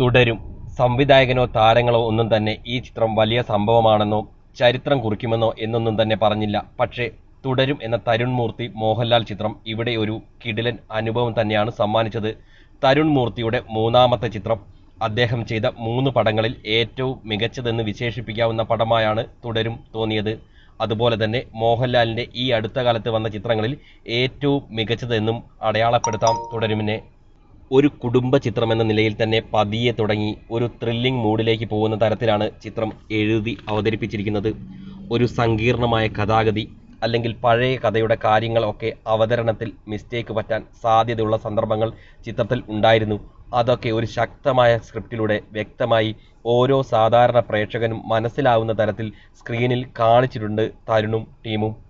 തുടരും. സംവിധായകനോ താരങ്ങളോ ഒന്നും തന്നെ ഈ ചിത്രം വലിയ സംഭവമാണെന്നോ ചരിത്രം കുറിക്കുമെന്നോ എന്നൊന്നും തന്നെ പറഞ്ഞില്ല. പക്ഷേ തുടരും എന്ന തരുൺ മൂർത്തി മോഹൻലാൽ ചിത്രം ഇവിടെ ഒരു കിടിലൻ അനുഭവം തന്നെയാണ് സമ്മാനിച്ചത്. തരുൺ മൂർത്തിയുടെ മൂന്നാമത്തെ ചിത്രം അദ്ദേഹം ചെയ്ത മൂന്ന് പടങ്ങളിൽ ഏറ്റവും മികച്ചതെന്ന് വിശേഷിപ്പിക്കാവുന്ന പടമായാണ് തുടരും തോന്നിയത്. അതുപോലെ തന്നെ മോഹൻലാലിന്റെ ഈ അടുത്ത കാലത്ത് വന്ന ചിത്രങ്ങളിൽ ഏറ്റവും മികച്ചതെന്നും അടയാളപ്പെടുത്താം തുടരുമിനെ. ഒരു കുടുംബ ചിത്രമെന്ന നിലയിൽ തന്നെ പതിയെ തുടങ്ങി ഒരു ത്രില്ലിംഗ് മൂഡിലേക്ക് പോകുന്ന തരത്തിലാണ് ചിത്രം എഴുതി അവതരിപ്പിച്ചിരിക്കുന്നത്. ഒരു സങ്കീർണമായ കഥാഗതി അല്ലെങ്കിൽ പഴയ കഥയുടെ കാര്യങ്ങളൊക്കെ അവതരണത്തിൽ മിസ്റ്റേക്ക് പറ്റാൻ സാധ്യതയുള്ള സന്ദർഭങ്ങൾ ചിത്രത്തിൽ ഉണ്ടായിരുന്നു. അതൊക്കെ ഒരു ശക്തമായ സ്ക്രിപ്റ്റിലൂടെ വ്യക്തമായി ഓരോ സാധാരണ പ്രേക്ഷകനും മനസ്സിലാവുന്ന തരത്തിൽ സ്ക്രീനിൽ കാണിച്ചിട്ടുണ്ട് തരുണും ടീമും.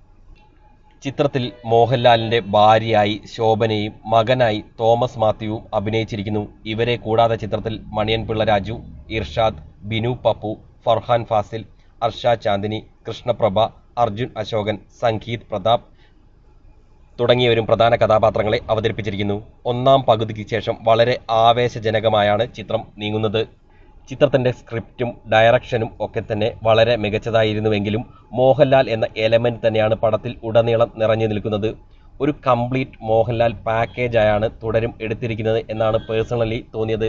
ചിത്രത്തിൽ മോഹൻലാലിന്റെ ഭാര്യയായി ശോഭനയും മകനായി തോമസ് മാത്യുവും അഭിനയിച്ചിരിക്കുന്നു. ഇവരെ കൂടാതെ ചിത്രത്തിൽ മണിയൻ പിള്ള രാജു ഇർഷാദ് ബിനു പപ്പു ഫർഹാൻ ഫാസിൽ അർഷ ചാന്ദിനി കൃഷ്ണപ്രഭ അർജുൻ അശോകൻ സംഗീത് പ്രതാപ് തുടങ്ങിയവരും പ്രധാന കഥാപാത്രങ്ങളെ അവതരിപ്പിച്ചിരിക്കുന്നു. ഒന്നാം പകുതിക്ക് ശേഷം വളരെ ആവേശജനകമായാണ് ചിത്രം നീങ്ങുന്നത്. ചിത്രത്തിന്റെ സ്ക്രിപ്റ്റും ഡയറക്ഷനും ഒക്കെ തന്നെ വളരെ മികച്ചതായിരുന്നുവെങ്കിലും മോഹൻലാൽ എന്ന എലമെന്റ് തന്നെയാണ് പടത്തിൽ ഉടനീളം നിറഞ്ഞു നിൽക്കുന്നത്. ഒരു കംപ്ലീറ്റ് മോഹൻലാൽ പാക്കേജായാണ് തുടരും എടുത്തിരിക്കുന്നത് എന്നാണ് പേഴ്സണലി തോന്നിയത്.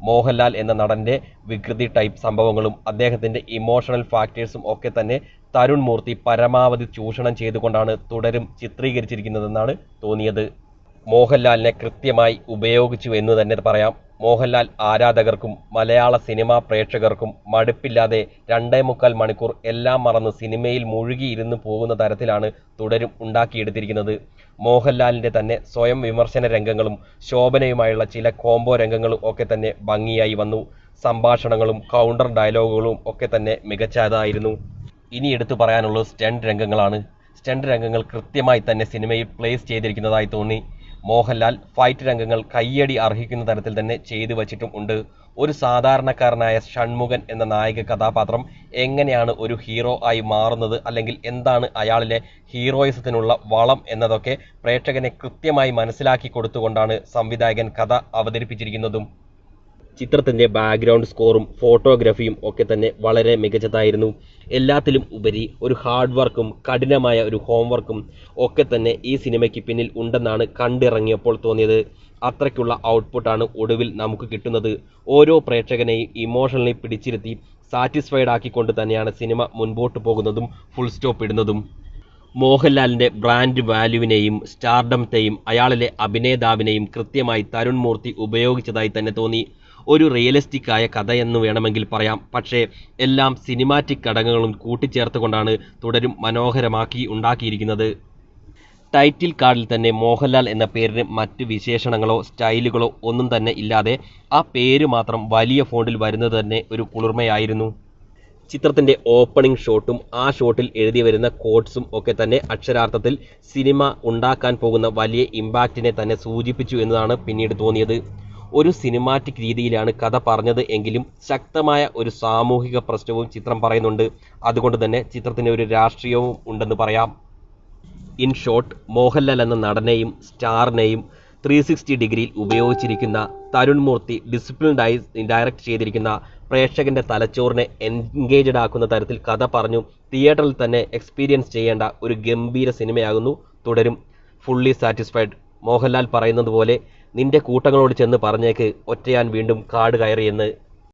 മോഹൻലാൽ എന്ന നടന്റെ വികൃതി ടൈപ്പ് സംഭവങ്ങളും അദ്ദേഹത്തിന്റെ ഇമോഷണൽ ഫാക്ടേഴ്സും ഒക്കെ തന്നെ തരുൺ മൂർത്തി പരമാവധി ചൂഷണം ചെയ്തുകൊണ്ടാണ് തുടരും ചിത്രീകരിച്ചിരിക്കുന്നതെന്നാണ് തോന്നിയത്. മോഹൻലാലിനെ കൃത്യമായി ഉപയോഗിച്ചു എന്ന് തന്നെ പറയാം. മോഹൻലാൽ ആരാധകർക്കും മലയാള സിനിമാ പ്രേക്ഷകർക്കും മടുപ്പില്ലാതെ രണ്ടേ മുക്കാൽ മണിക്കൂർ എല്ലാം മറന്ന് സിനിമയിൽ മുഴുകിയിരുന്ന് പോകുന്ന തരത്തിലാണ് തുടരും ഉണ്ടാക്കിയെടുത്തിരിക്കുന്നത്. മോഹൻലാലിന്റെ തന്നെ സ്വയം വിമർശന രംഗങ്ങളും ശോഭനയുമായുള്ള ചില കോംബോ രംഗങ്ങളും ഒക്കെ തന്നെ ഭംഗിയായി വന്നു. സംഭാഷണങ്ങളും കൗണ്ടർ ഡയലോഗുകളും ഒക്കെ തന്നെ മികച്ചതായിരുന്നു. ഇനി എടുത്തു പറയാനുള്ളത് സ്റ്റണ്ട് രംഗങ്ങളാണ്. സ്റ്റണ്ട് രംഗങ്ങൾ കൃത്യമായി തന്നെ സിനിമയിൽ പ്ലേസ് ചെയ്തിരിക്കുന്നതായി തോന്നി. മോഹൻലാൽ ഫൈറ്റ് രംഗങ്ങൾ കയ്യടി അർഹിക്കുന്ന തരത്തിൽ തന്നെ ചെയ്തു വച്ചിട്ടും ഉണ്ട്. ഒരു സാധാരണക്കാരനായ ഷൺമുഖൻ എന്ന നായക കഥാപാത്രം എങ്ങനെയാണ് ഒരു ഹീറോ ആയി മാറുന്നത്? അല്ലെങ്കിൽ എന്താണ് അയാളിലെ ഹീറോയിസത്തിനുള്ള വളം എന്നതൊക്കെ പ്രേക്ഷകനെ കൃത്യമായി മനസ്സിലാക്കി കൊടുത്തുകൊണ്ടാണ് സംവിധായകൻ കഥ അവതരിപ്പിച്ചിരിക്കുന്നതും. ചിത്രത്തിന്റെ ബാക്ക്ഗ്രൗണ്ട് സ്കോറും ഫോട്ടോഗ്രാഫിയും ഒക്കെ തന്നെ വളരെ മികച്ചതായിരുന്നു. എല്ലാത്തിലും ഉപരി ഒരു ഹാർഡ് വർക്കും കഠിനമായ ഒരു ഹോംവർക്കും ഒക്കെ തന്നെ ഈ സിനിമയ്ക്ക് പിന്നിൽ ഉണ്ടെന്നാണ് കണ്ടിറങ്ങിയപ്പോൾ തോന്നിയത്. അത്രയ്ക്കുള്ള ഔട്ട്പുട്ടാണ് ഒടുവിൽ നമുക്ക് കിട്ടുന്നത്. ഓരോ പ്രേക്ഷകനെയും ഇമോഷണലി പിടിച്ചിരുത്തി സാറ്റിസ്ഫൈഡ് ആക്കിക്കൊണ്ട് തന്നെയാണ് സിനിമ മുൻപോട്ട് പോകുന്നതും ഫുൾ സ്റ്റോപ്പ് ഇടുന്നതും. മോഹൻലാലിന്റെ ബ്രാൻഡ് വാല്യൂവിനെയും സ്റ്റാർഡംത്തെയും അയാളിലെ അഭിനേതാവിനെയും കൃത്യമായി തരുൺ മൂർത്തി ഉപയോഗിച്ചതായി തന്നെ തോന്നി. ഒരു റിയലിസ്റ്റിക് ആയ കഥയെന്ന് വേണമെങ്കിൽ പറയാം. പക്ഷേ എല്ലാം സിനിമാറ്റിക് ഘടകങ്ങളും കൂട്ടിച്ചേർത്തുകൊണ്ടാണ് തുടരും മനോഹരമാക്കി ഉണ്ടാക്കിയിരിക്കുന്നത്. ടൈറ്റിൽ കാർഡിൽ തന്നെ മോഹൻലാൽ എന്ന പേരിന് മറ്റ് വിശേഷണങ്ങളോ സ്റ്റൈലുകളോ ഒന്നും തന്നെ ഇല്ലാതെ ആ പേര് മാത്രം വലിയ ഫോണ്ടിൽ വരുന്നത് തന്നെ ഒരു കുളിർമയായിരുന്നു. ചിത്രത്തിന്റെ ഓപ്പണിംഗ് ഷോട്ടും ആ ഷോട്ടിൽ എഴുതി വരുന്ന കോട്ട്സും ഒക്കെ തന്നെ അക്ഷരാർത്ഥത്തിൽ സിനിമ ഉണ്ടാക്കാൻ പോകുന്ന വലിയ ഇമ്പാക്റ്റിനെ തന്നെ സൂചിപ്പിച്ചു എന്നതാണ് പിന്നീട് തോന്നിയത്. ഒരു സിനിമാറ്റിക് രീതിയിലാണ് കഥ പറഞ്ഞത് എങ്കിലും ശക്തമായ ഒരു സാമൂഹിക പ്രശ്നവും ചിത്രം പറയുന്നുണ്ട്. അതുകൊണ്ട് തന്നെ ചിത്രത്തിന് ഒരു രാഷ്ട്രീയവും ഉണ്ടെന്ന് പറയാം. ഇൻ ഷോർട്ട് മോഹൻലാൽ എന്ന നടനെയും സ്റ്റാറിനെയും ത്രീ സിക്സ്റ്റി ഡിഗ്രിയിൽ ഉപയോഗിച്ചിരിക്കുന്ന തരുൺ മൂർത്തി ഡിസിപ്ലിൻഡായി ഡയറക്റ്റ് ചെയ്തിരിക്കുന്ന പ്രേക്ഷകന്റെ തലച്ചോറിനെ എൻഗേജഡ് ആക്കുന്ന തരത്തിൽ കഥ പറഞ്ഞു തിയേറ്ററിൽ തന്നെ എക്സ്പീരിയൻസ് ചെയ്യേണ്ട ഒരു ഗംഭീര സിനിമയാകുന്നു തുടരും. ഫുള്ളി സാറ്റിസ്ഫൈഡ് മോഹൻലാൽ പറയുന്നത് പോലെ നിന്റെ കൂട്ടങ്ങളോട് ചെന്ന് പറഞ്ഞേക്ക് ഒറ്റയാൻ വീണ്ടും കാട് കയറിയെന്ന്